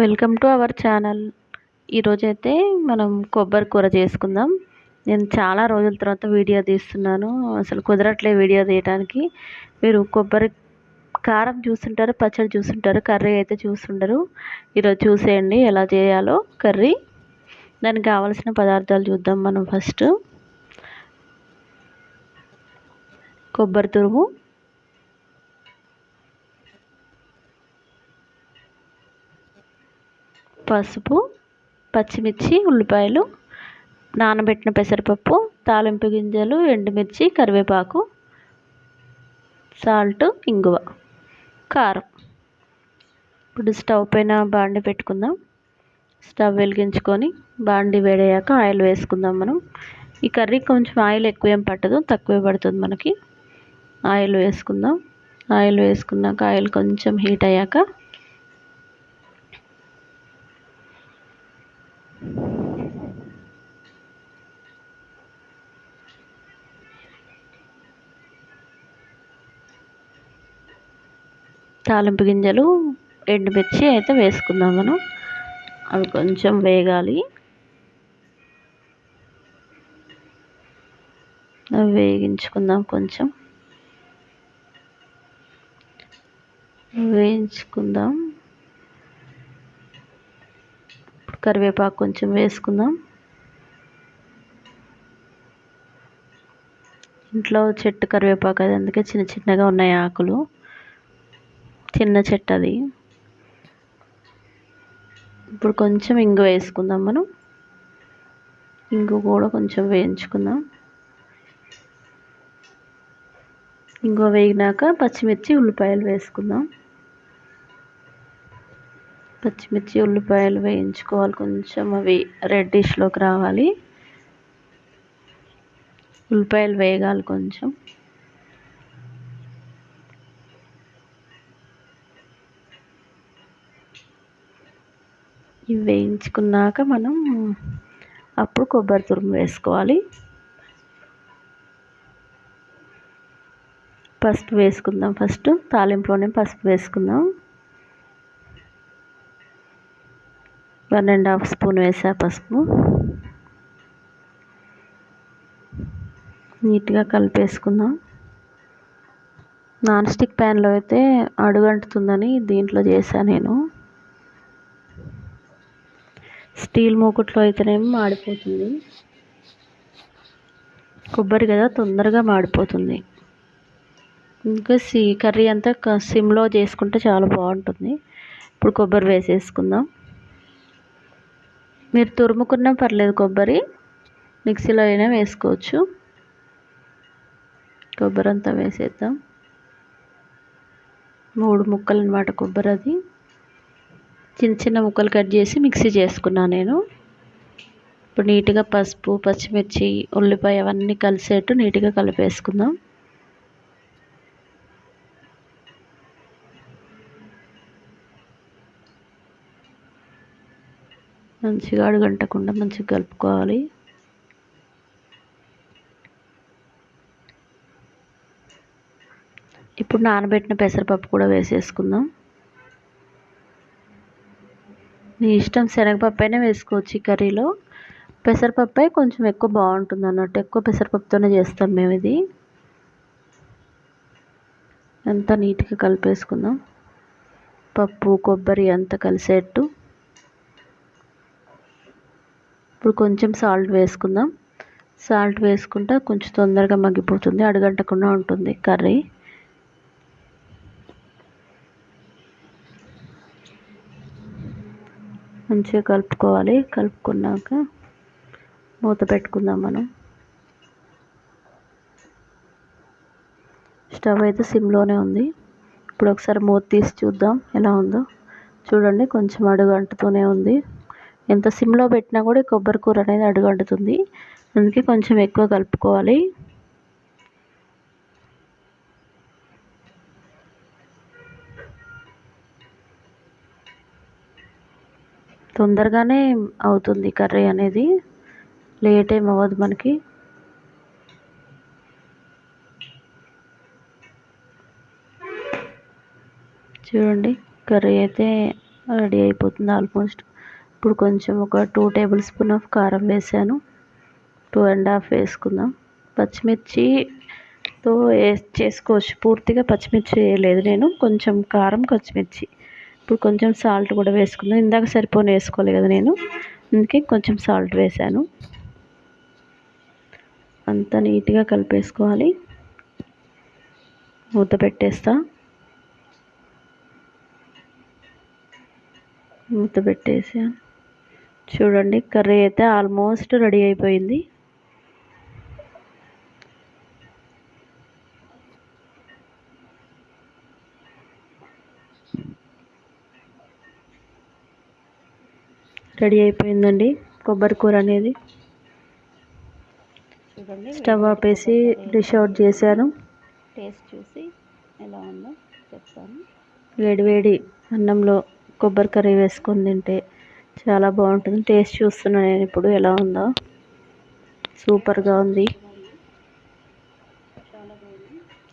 Welcome to our channel. ఈరోజైతే మనం కొబ్బరి కూర చేసుకుందాం. నేను చాలా రోజుల తర్వాత వీడియో తీస్తున్నాను. అసలు కుదరట్లే వీడియో తీయడానికి మీరు కొబ్బరి కారం చూస్తుంటారు పచ్చడి చూస్తుంటారు కర్రీ అయితే చూస్తుంటారు ఈరోజు చూసేయండి ఎలా చేయాలో కర్రీ. దానికి కావాల్సిన పదార్థాలు చూద్దాం మనం ఫస్ట్. కొబ్బరి తురుము పసుపు పచ్చిమిర్చి ఉల్లిపాయలు నానబెట్టిన పెసరపప్పు తాలింపు గింజలు ఎండుమిర్చి కరివేపాకు సాల్ట్ ఇంగువ కారం. ఇప్పుడు స్టవ్ పైన బాండి పెట్టుకుందాం. స్టవ్ వెలిగించుకొని బాండి వేడయ్యాక ఆయిల్ వేసుకుందాం మనం. ఈ కర్రీ కొంచెం ఆయిల్ ఎక్కువ ఏం పట్టదు తక్కువే పడుతుంది మనకి. ఆయిల్ వేసుకుందాం. ఆయిల్ వేసుకున్నాక ఆయిల్ కొంచెం హీట్ అయ్యాక తాలింపు గింజలు ఎండుమిర్చి అయితే వేసుకుందాం మనం. అవి కొంచెం వేగాలి. అవి వేగించుకుందాం కొంచెం. వేయించుకుందాం. కరివేపాకు కొంచెం వేసుకుందాం. ఇంట్లో చెట్టు కరివేపాకు అది అందుకే చిన్న చిన్నగా ఉన్నాయి ఆకులు. చిన్న చెట్టు అది ఇప్పుడు కొంచెం ఇంగు వేసుకుందాం మనం. ఇంగు కూడా కొంచెం వేయించుకుందాం. ఇంగు వేగినాక పచ్చిమిర్చి ఉల్లిపాయలు వేసుకుందాం. పచ్చిమిర్చి ఉల్లిపాయలు వేయించుకోవాలి. కొంచెం అవి రెడ్డిష్లోకి రావాలి. ఉల్లిపాయలు వేగాలి కొంచెం. ఇవి వేయించుకున్నాక మనం అప్పుడు కొబ్బరి తురుము వేసుకోవాలి. పసుపు వేసుకుందాం ఫస్ట్. తాలింపులోనే పసుపు వేసుకుందాం. వన్ అండ్ హాఫ్ స్పూన్ వేసా పసుపు. నీట్గా కలిపేసుకుందాం. నాన్ స్టిక్ ప్యాన్లో అయితే అడుగంటుతుందని దీంట్లో చేశాను నేను. స్టీల్ మూకుట్లో అయితేనేమో మాడిపోతుంది. కొబ్బరి కదా తొందరగా మాడిపోతుంది. ఇంకా సి కర్రీ అంతా సిమ్లో చేసుకుంటే చాలా బాగుంటుంది. ఇప్పుడు కొబ్బరి వేసేసుకుందాం. మీరు తురుముకున్నా పర్లేదు కొబ్బరి. మిక్సీలో అయినా వేసుకోవచ్చు. కొబ్బరి అంతా వేసేద్దాం. మూడు ముక్కలు అనమాట కొబ్బరి అది. చిన్న చిన్న ముక్కలు కట్ చేసి మిక్సీ చేసుకున్నాను నేను. ఇప్పుడు నీట్గా పసుపు పచ్చిమిర్చి ఉల్లిపాయ అవన్నీ కలిసేట్టు నీట్గా కలిపేసుకుందాం. మంచిగా అడుగంటకుండా మంచిగా కలుపుకోవాలి. ఇప్పుడు నానబెట్టిన పెసరపప్పు కూడా వేసేసుకుందాం. మీ ఇష్టం శనగపప్పు అయినా వేసుకోవచ్చు ఈ కర్రీలో. పెసరపప్పు కొంచెం ఎక్కువ బాగుంటుంది అన్నట్టు ఎక్కువ పెసరపప్పుతోనే చేస్తాం మేము ఇది. అంతా నీట్గా కలిపేసుకుందాం. పప్పు కొబ్బరి అంతా కలిసేట్టు. ఇప్పుడు కొంచెం సాల్ట్ వేసుకుందాం. సాల్ట్ వేసుకుంటే కొంచెం తొందరగా మగ్గిపోతుంది అడగంటకుండా ఉంటుంది కర్రీ. మంచిగా కలుపుకోవాలి. కలుపుకున్నాక మూత పెట్టుకుందాం మనం. స్టవ్ అయితే సిమ్లోనే ఉంది. ఇప్పుడు ఒకసారి మూత తీసి చూద్దాం ఎలా ఉందో. చూడండి కొంచెం అడుగు అంటుతూనే ఉంది. ఎంత సిమ్లో పెట్టినా కూడా కొబ్బరి కూర అనేది అడుగు అంటుతుంది. అందుకే కొంచెం ఎక్కువ కలుపుకోవాలి. తొందరగానే అవుతుంది కర్రీ అనేది. లేట్ ఏం అవ్వదు మనకి. చూడండి కర్రీ అయితే రెడీ అయిపోతుంది ఆల్మోస్ట్. ఇప్పుడు కొంచెం ఒక టూ టేబుల్ స్పూన్ ఆఫ్ కారం వేసాను. టూ అండ్ హాఫ్ వేసుకుందాం. పచ్చిమిర్చితో వేసి చేసుకోవచ్చు. పూర్తిగా పచ్చిమిర్చి వేయలేదు నేను. కొంచెం కారం పచ్చిమిర్చి. ఇప్పుడు కొంచెం సాల్ట్ కూడా వేసుకుందాం. ఇందాక సరిపోని వేసుకోవాలి కదా నేను. అందుకే కొంచెం సాల్ట్ వేసాను. అంతా నీట్గా కలిపేసుకోవాలి. మూత పెట్టేస్తా. మూత పెట్టేసా. చూడండి కర్రీ అయితే ఆల్మోస్ట్ రెడీ అయిపోయింది. రెడీ అయిపోయిందండి. కొబ్బరి కూర అనేది స్టవ్ ఆపేసి డిష్ అవుట్ చేశాను. టేస్ట్ చూసి ఎలా ఉందో చెప్తాను. వేడివేడి అన్నంలో కొబ్బరి కర్రీ వేసుకొని తింటే చాలా బాగుంటుంది. టేస్ట్ చూస్తున్నాను నేను ఇప్పుడు ఎలా ఉందో. సూపర్గా ఉంది.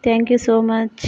Thank you so much.